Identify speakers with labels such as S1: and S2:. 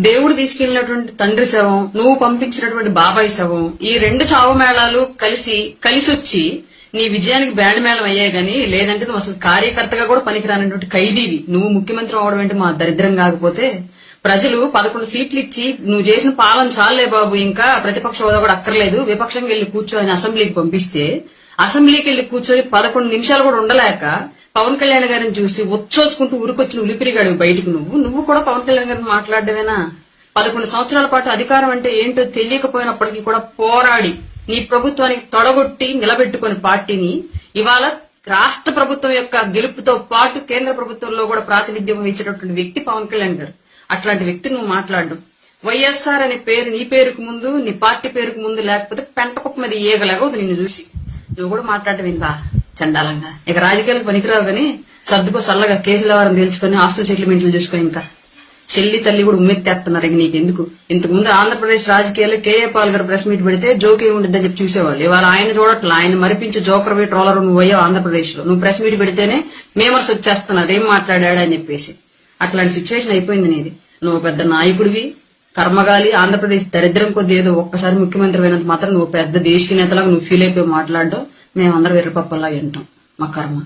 S1: దేవుడు తీసుకెళ్ళినటువంటి తండ్రి శవం నువ్వు పంపించినటువంటి బాబాయ్ శవం ఈ రెండు చావు మేళాలు కలిసి కలిసొచ్చి నీ విజయానికి బ్యాండ్ మేళం అయ్యాయి గాని లేదంటే నువ్వు అసలు కార్యకర్తగా కూడా పనికిరానటువంటి ఖైదీవి. నువ్వు ముఖ్యమంత్రి అవడం అంటే మా దరిద్రం కాకపోతే ప్రజలు పదకొండు సీట్లు ఇచ్చి నువ్వు చేసిన పాలన చాలే బాబు ఇంకా ప్రతిపక్ష హోదా కూడా అక్కర్లేదు విపక్షంగా వెళ్ళి కూర్చొని అసెంబ్లీకి పంపిస్తే అసెంబ్లీకి వెళ్ళి కూర్చొని పదకొండు నిమిషాలు కూడా ఉండలేక పవన్ కళ్యాణ్ గారిని చూసి వచ్చోసుకుంటూ ఊరికొచ్చిన ఉలిపిరిగాడు బయటకు నువ్వు నువ్వు కూడా పవన్ కళ్యాణ్ గారిని మాట్లాడడమేనా? పదకొండు సంవత్సరాల పాటు అధికారం అంటే ఏంటో తెలియకపోయినప్పటికీ కూడా పోరాడి నీ ప్రభుత్వానికి తొడగొట్టి నిలబెట్టుకుని పార్టీని ఇవాళ రాష్ట్ర ప్రభుత్వం యొక్క గెలుపుతో పాటు కేంద్ర ప్రభుత్వంలో కూడా ప్రాతినిధ్యం వహించేటటువంటి వ్యక్తి పవన్ కళ్యాణ్ గారు. అట్లాంటి వ్యక్తి నువ్వు మాట్లాడడం వైఎస్ఆర్ అనే పేరు నీ పేరుకు ముందు నీ పార్టీ పేరుకు ముందు లేకపోతే పెంటకుప్ప మీద ఏగలేగదు నిన్ను చూసి. నువ్వు కూడా మాట్లాడటం చండాలంగా. ఇక రాజకీయాలకు పనికిరావు గాని సర్దుకో సల్లగా కేసుల వారం తేల్చుకొని ఆస్తుల సెటిల్మెంట్లు చూసుకో ఇంకా. చెల్లి తల్లి కూడా ఉమ్మెత్తేస్తున్నారు ఇంక నీకెందుకు ఇంతకు ముందు ఆంధ్రప్రదేశ్ రాజకీయాల్లో కేఏ పాల్ గారు ప్రెస్ మీట్ పెడితే జోక్ ఏముంటుందని చెప్పి చూసేవాళ్ళు. ఇవాళ ఆయన చూడట్లా ఆయన మరిపించి జోకర్ వే ట్రోలర్ నువ్వు అయ్యావు ఆంధ్రప్రదేశ్లో నువ్వు ప్రెస్ మీట్ పెడితేనే మేమర్స్ వచ్చేస్తున్నారు ఏం మాట్లాడాడు అని చెప్పేసి. అట్లాంటి సిచ్యువేషన్ అయిపోయింది నీది. నువ్వు పెద్ద నాయకుడివి కర్మగాలి ఆంధ్రప్రదేశ్ దరిద్రం కొద్ది ఏదో ఒక్కసారి ముఖ్యమంత్రి అయినంత మాత్రం నువ్వు పెద్ద దేశీయ నేతలాగా నువ్వు ఫీల్ అయిపోయి మాట్లాడడం మేమందరం వెర్రిపప్పలా వింటాం మా కర్మ.